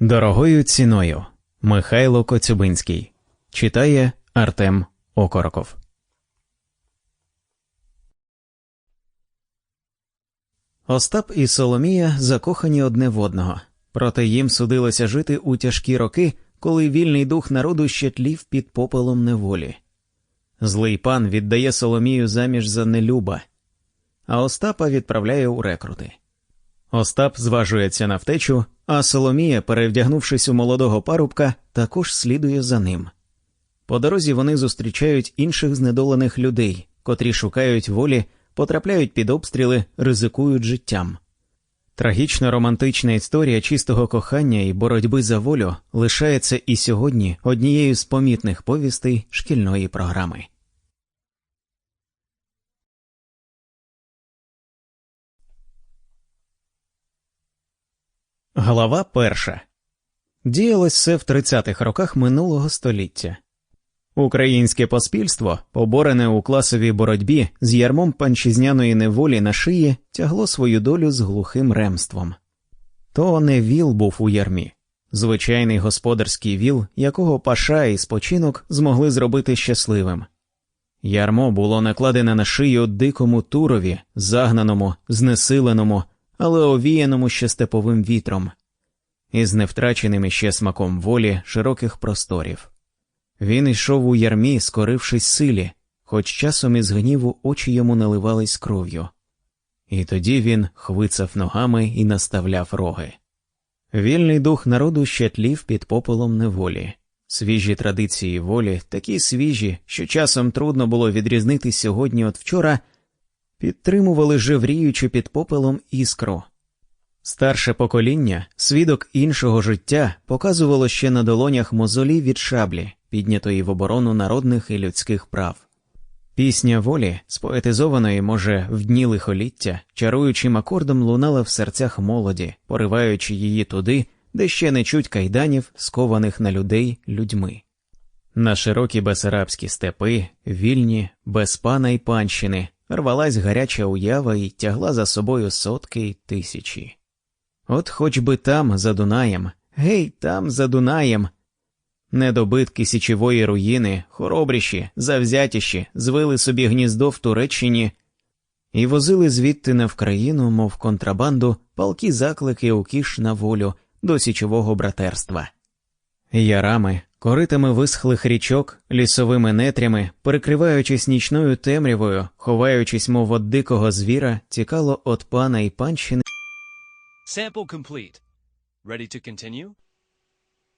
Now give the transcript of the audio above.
Дорогою ціною Михайло Коцюбинський читає Артем Окороков. Остап і Соломія закохані одне в одного, проте їм судилося жити у тяжкі роки, коли вільний дух народу ще тлів під попелом неволі. Злий пан віддає Соломію заміж за нелюба, а Остапа відправляє у рекрути. Остап зважується на втечу, а Соломія, перевдягнувшись у молодого парубка, також слідує за ним. По дорозі вони зустрічають інших знедолених людей, котрі шукають волі, потрапляють під обстріли, ризикують життям. Трагічна романтична історія чистого кохання і боротьби за волю лишається і сьогодні однією з помітних повістей шкільної програми. Глава перша діялось все в 30-х роках минулого століття. Українське поспільство, поборене у класовій боротьбі з ярмом панчизняної неволі на шиї, тягло свою долю з глухим ремством. То не віл був у ярмі, звичайний господарський віл, якого паша і спочинок змогли зробити щасливим. Ярмо було накладене на шию дикому турові, загнаному, знесиленому, але овіяному ще степовим вітром, із невтраченим іще смаком волі широких просторів. Він йшов у ярмі, скорившись силі, хоч часом із гніву очі йому наливались кров'ю. І тоді він хвицав ногами і наставляв роги. Вільний дух народу ще тлів під попелом неволі. Свіжі традиції волі, такі свіжі, що часом трудно було відрізнити сьогодні від вчора, підтримували жевріючи під попелом іскру. Старше покоління, свідок іншого життя, показувало ще на долонях мозолі від шаблі, піднятої в оборону народних і людських прав. Пісня волі, споетизованої, може, в дні лихоліття, чаруючим акордом лунала в серцях молоді, пориваючи її туди, де ще не чуть кайданів, скованих на людей людьми. На широкі басарабські степи, вільні, без пана й панщини, рвалась гаряча уява і тягла за собою сотки й тисячі. От хоч би там, за Дунаєм, гей, там, за Дунаєм. Недобитки січової руїни, хоробріші, завзятіші, звили собі гніздо в Туреччині і возили звідти не в країну, мов контрабанду, палкі заклики у кіш на волю до січового братерства. Ярами, коритами висхлих річок, лісовими нетрями, перекриваючись нічною темрявою, ховаючись, мов от дикого звіра, тікало от пана і панщини. Sample complete. Ready to continue?